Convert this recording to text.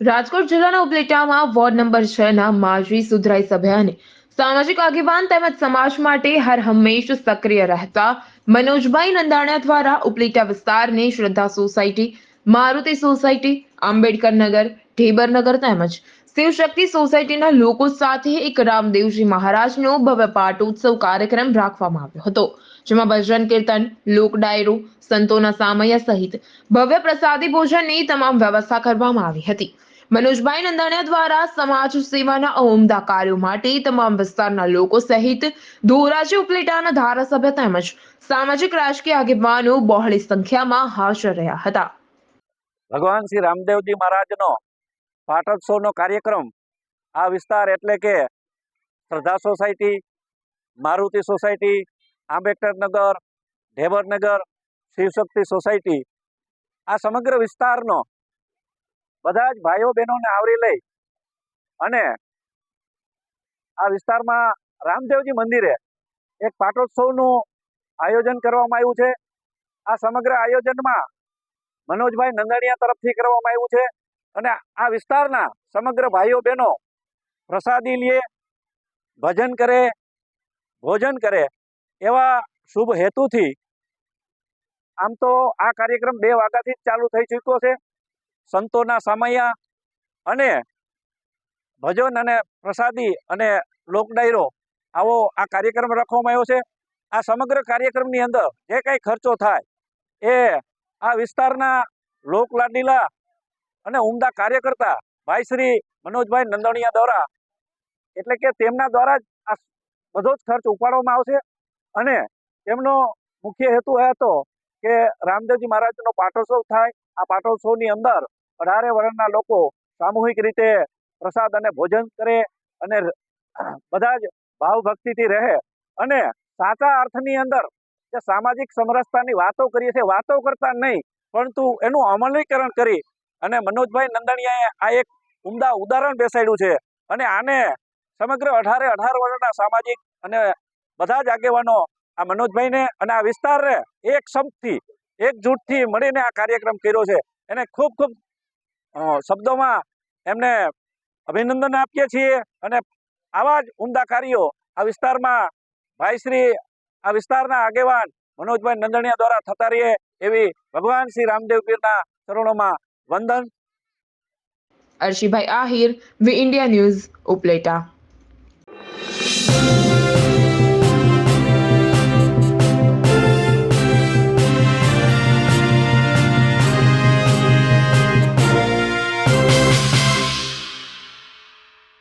રાજકોટ જિલ્લાના ઉપલેટામાં ward number છ ના માજી સુધરાઈ સભ્ય અને સામાજિક આગેવાન તેમજ સમાજ માટે હર હંમેશ સક્રિય રહેતા મનોજભાઈ નંદાણિયા દ્વારા ઉપલેટા વિસ્તારની શ્રદ્ધા સોસાયટી, મારુતિ સોસાયટી આંબેડકર નગર ઢેબરનગર તેમજ શિવશક્તિ સોસાયટીના લોકો સાથે એક રામદેવજી મહારાજનો ભવ્ય પાટોત્સવ કાર્યક્રમ રાખવામાં આવ્યો હતો, જેમાં ભજન કીર્તન, લોક ડાયરો, સંતોના સામૈયા સહિત ભવ્ય પ્રસાદી ભોજનની તમામ વ્યવસ્થા કરવામાં આવી હતી. મનોજભાઈ નંદાણીયા દ્વારા સમાજ સેવાના ઉમદા કાર્યો માટે તમામ વિસ્તારના લોકો સહિત ધોરાજી ઉપલેટાના ધારાસભ્ય તેમજ સામાજિક રાજકીય આગેવાનો બહોળી સંખ્યામાં હાજર રહ્યા હતા. ભગવાન શ્રી રામદેવજી મહારાજનો પાટોત્સવનો કાર્યક્રમ. આ વિસ્તાર એટલે કે Shraddha society, Maruti society, Ambedkar Nagar ઢેબરનગર Shivshakti society. આ સમગ્ર વિસ્તારનો બધા જ ભાઈઓ બહેનોને આવરી લઈ અને આ વિસ્તારમાં રામદેવજી મંદિરે એક પાટોત્સવનું આયોજન કરવામાં આવ્યું છે. આ સમગ્ર આયોજનમાં મનોજભાઈ નંદણિયા તરફથી કરવામાં આવ્યું છે. અને આ વિસ્તારના સમગ્ર ભાઈઓ બહેનો પ્રસાદી લે, ભજન કરે, ભોજન કરે એવા શુભ હેતુથી આમ તો આ કાર્યક્રમ બે વાગ્યાથી જ ચાલુ થઈ ચૂક્યો છે. સંતોના સામૈયા અને ભજન અને પ્રસાદી અને લોક ડાયરો આવો આ કાર્યક્રમ રાખવામાં આવ્યો છે. આ સમગ્ર કાર્યક્રમની અંદર જે કાંઈ ખર્ચો થાય એ આ વિસ્તારના લોકલાડીલા અને ઉમદા કાર્યકર્તા ભાઈ શ્રી મનોજભાઈ નંદણીયા દ્વારા. એટલે કે તેમના દ્વારા જ આ બધો જ ખર્ચ ઉપાડવામાં આવશે અને તેમનો મુખ્ય હેતુ એ હતો કે રામદેવજી મહારાજનો પાટોત્સવ થાય. આ પાટોત્સવની અંદર અઢારે વર્ણના લોકો સામૂહિક રીતે પ્રસાદ અને ભોજન કરે અને બધા જ ભાવભક્તિથી રહે અને સાચા અર્થની અંદર જે સામાજિક સમરસતાની વાતો કરીએ છીએ, વાતો કરતા નહીં, પરંતુ એનું અમલીકરણ કરી અને મનોજભાઈ નંદાણીયાએ આ એક ઉમદા ઉદાહરણ બેસાડ્યું છે. અને આને સમગ્ર અઢારે અઢાર વર્ષના સામાજિક અને બધા જ આગેવાનો આ મનોજભાઈને અને આ વિસ્તારને એક સંપથી એકજૂટથી મળીને આ કાર્યક્રમ કર્યો છે. એને ખૂબ ખૂબ શબ્દોમાં એમને અભિનંદન આપીએ છીએ અને આવા જ ઉમદા કાર્યો આ વિસ્તારમાં ભાઈશ્રી આ વિસ્તારના આગેવાન મનોજભાઈ નંદણીયા દ્વારા થતા રહીએ એવી ભગવાન શ્રી રામદેવ પીરના ચરણોમાં વંદન. Arshibhai Ahir V India News Upleta.